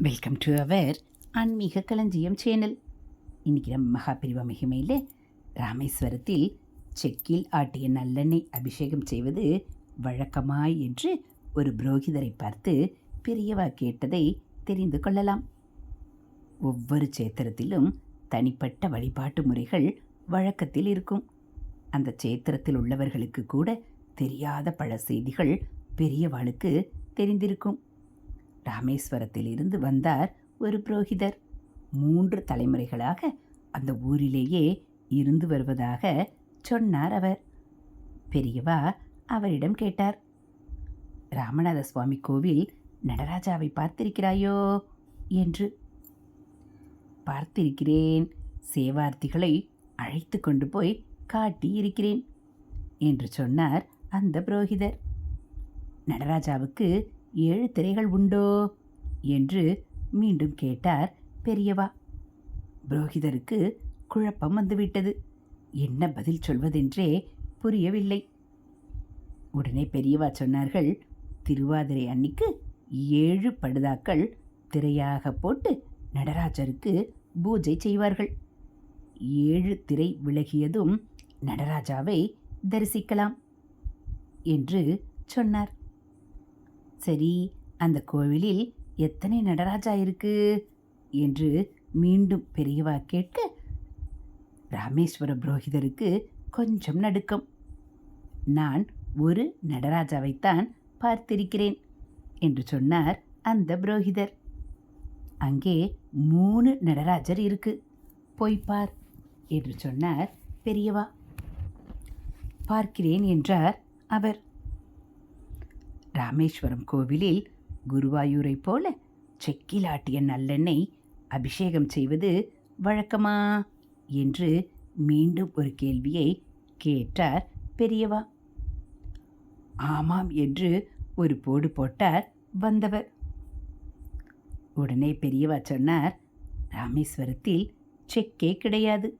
Welcome to our ஆன்மீக களஞ்சியம் channel இன்னைக்கு நம்ம மகாபிரிவா மகிமையில் ராமேஸ்வரத்தில் செக்கில் ஆட்டிய நல்லெண்ணெய் அபிஷேகம் செய்வது வழக்கமாய் என்று ஒரு புரோகிதரை பார்த்து பெரியவா கேட்டதை தெரிந்து கொள்ளலாம். ஒவ்வொரு சேத்திரத்திலும் தனிப்பட்ட வழிபாட்டு முறைகள் வழக்கத்தில் இருக்கும். அந்த சேத்திரத்தில் உள்ளவர்களுக்கு கூட தெரியாத பல செய்திகள் பெரியவாளுக்கு தெரிந்திருக்கும். ராமேஸ்வரத்தில் இருந்து வந்தார் ஒரு புரோகிதர். மூன்று தலைமுறைகளாக அந்த ஊரிலேயே இருந்து வருவதாக சொன்னார் அவர். பெரியவா அவரிடம் கேட்டார் ராமநாத சுவாமி கோவில் நடராஜாவை பார்த்திருக்கிறாயோ? என்று. பார்த்திருக்கிறேன். சேவார்த்திகளை அழைத்து கொண்டு போய் காட்டி இருக்கிறேன் என்று சொன்னார் அந்த புரோகிதர். நடராஜாவுக்கு ஏழு திரைகள் உண்டோ? என்று மீண்டும் கேட்டார் பெரியவா. புரோகிதருக்கு குழப்பம் வந்துவிட்டது. என்ன பதில் சொல்வதென்றே புரியவில்லை. உடனே பெரியவா சொன்னார்கள் திருவாதிரை அன்னிக்கு ஏழு படுதாக்கள் திரையாக போட்டு நடராஜருக்கு பூஜை செய்வார்கள். ஏழு திரை விலகியதும் நடராஜாவை தரிசிக்கலாம் என்று சொன்னார். சரி அந்த கோவிலில் எத்தனை நடராஜா இருக்கு? என்று மீண்டும் பெரியவா கேட்க ராமேஸ்வர புரோகிதருக்கு கொஞ்சம் நடுக்கம். நான் ஒரு நடராஜாவைத்தான் பார்த்திருக்கிறேன் என்று சொன்னார் அந்த புரோகிதர் அங்கே மூணு நடராஜர் இருக்கு. போய் பார் என்று சொன்னார் பெரியவா. பார்க்கிறேன் என்றார் அவர். ராமேஸ்வரம் கோவிலில் குருவாயூரைப் போல செக்கில் ஆட்டிய நல்லெண்ணெய் அபிஷேகம் செய்வது வழக்கமா? என்று மீண்டும் ஒரு கேள்வியை கேட்டார் பெரியவா. ஆமாம் என்று ஒரு போடு போட்டார் வந்தவர். உடனே பெரியவா சொன்னார் ராமேஸ்வரத்தில் செக்கே கிடையாது.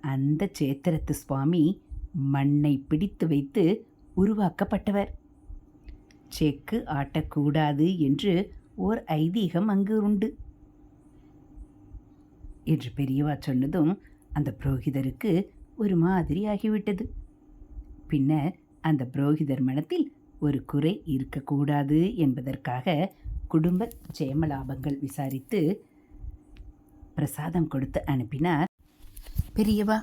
அந்த சேத்திரத்து சுவாமி மண்ணை பிடித்து வைத்து உருவாக்கப்பட்டவர். செக்கு ஆட்டக்கூடாது என்று ஓர் ஐதீகம் அங்கு உண்டு. என்று பெரியவா சொன்னதும் அந்த புரோகிதருக்கு ஒரு மாதிரி ஆகிவிட்டது. பின்னர் அந்த புரோகிதர் மனத்தில் ஒரு குறை இருக்கக்கூடாது என்பதற்காக குடும்ப சேமலாபங்கள் விசாரித்து பிரசாதம் கொடுத்து அனுப்பினார். பெரியவா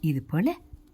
இது போல்